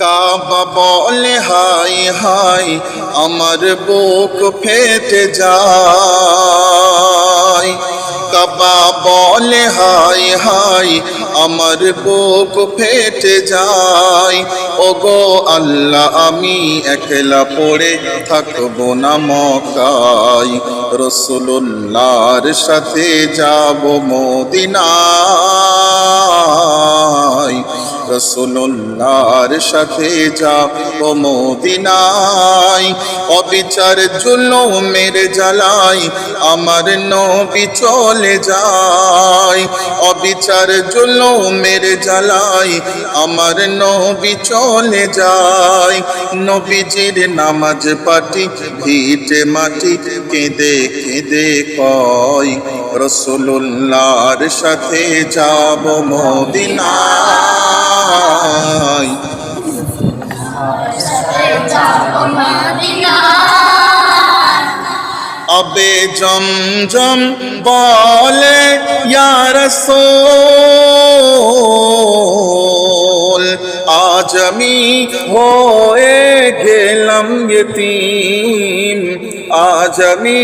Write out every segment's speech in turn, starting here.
কাবা বলে, high high, আমার বুক ফেটে যায়। কাবা বলে, হাই হাই, আমার বুক ফেটে যায়। ওগো আল্লাহ, আমি একলা পড়ে থাকব না মকাই রসুল্লাহর সাথে যাব মদিনায়। রসুল্লাহর সাথে যাব মদিনায়। অবিচার জুলুমের জ্বালাই আমার নবী চলে যায়। অবিচার জুলুমের জ্বালাই আমার নবী চলে যায়। নবীজির নামাজ পাটি ভিটে মাটি কেঁদে কেঁদে কয় রসুল্লাহর সাথে যাব মদিনায়। আবে জমজম বলে ইয়ার সোল আজ আমি হয়ে গেলাম ইয়তীম। আজ আমি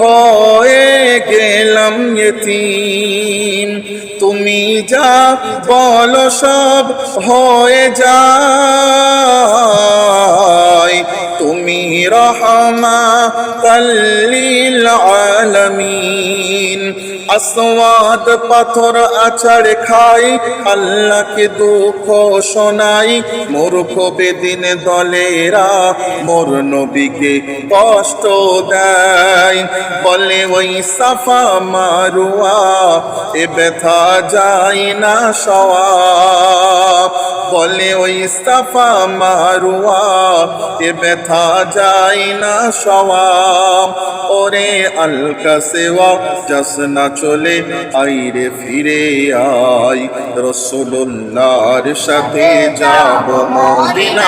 হয়ে গেলাম ইতিম তুমি যা বলো সব হয়ে যায় তুমি রহমা কাল্লিল আলমিন। আসওয়াদ পাথর আছাড় খাই, আল্লাহকে দুঃখ শোনাই, মূর্খ বেদিন দলেরা মোর নবীকে কষ্ট দেয়। বলে ওই সাফা মারুয়া, এ ব্যথা যায় না সওয়া বলে ওই সাফা মারুয়া এ ব্যথা যায় না সওয়া। ওরে আলকা সেওয়া জসনা চলে আইরে ফিরে আই রসুল্লাহর সাথে যাব মদিনায়।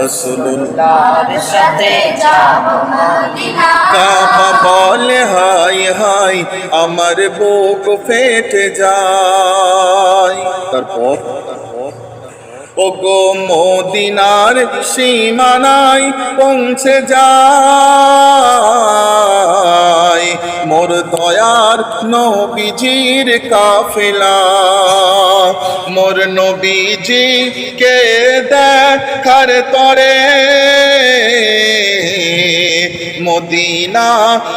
রসুল্লাহ সাথে যাব কাবা বলে হাই হাই আমার বুক ফেটে যায়। তারপর ও গো মদিনার সীমানায় পৌঁছে যায়। মোর দয়ার নবীজির কাফেলা, মোর নবীজি কে দেখার তরে। মদিনা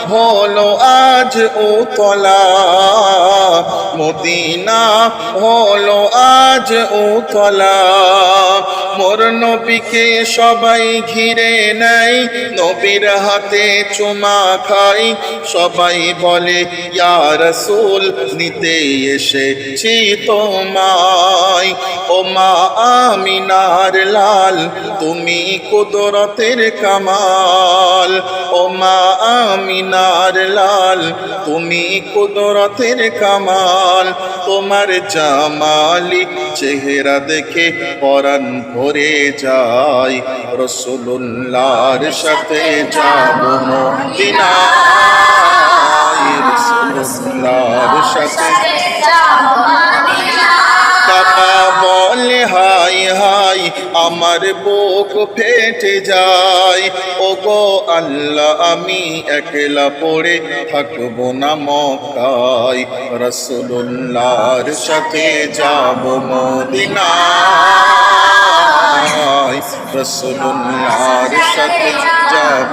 হলো আজ উতলা। মদিনা হলো আজ উতলা। মোর নবীকে সবাই ঘিরে নেয়। নবীর হাতে চুমা খাই। সবাই বলে, ইয়া রসুল, নিতে এসেছি তোমায়। ও মা আমিনার লাল, তুমি কুদরতের কামাল। ও মা আমিনার লাল, তুমি কুদরতের কামাল। তোমার জামালি চেহারা দেখে পরাণ ভরে যায় রসুল্লাহর সাথে যাব মদিনায়। রসুল্লাহর সাথে মদিনা কাকা বলে হাই হাই, আমার বুক ফেটে যায়। ও গো আল্লাহ, আমি একলা পড়ে থাকব না মকাই রসুল্লাহর সাথে যাব মদিনায়। রসুল্লাহর সাথে যাব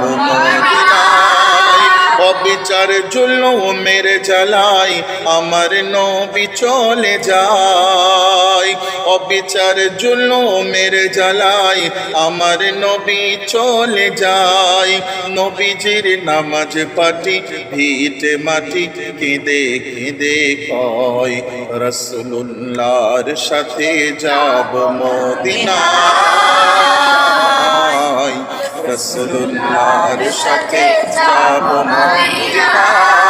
অবিচার জুলুমের জ্বালাই, আমার নবী চলে যায়। অবিচার জুলুমের জ্বালাই, আমার নবী চলে যায়। নবীজির নামাজ পাটি, ভিটে মাটি, কেঁদে কেঁদে কয় রসুল্লাহর সাথে যাব মদিনায়। রসুল্লাহর সাথে যাব মদিনায়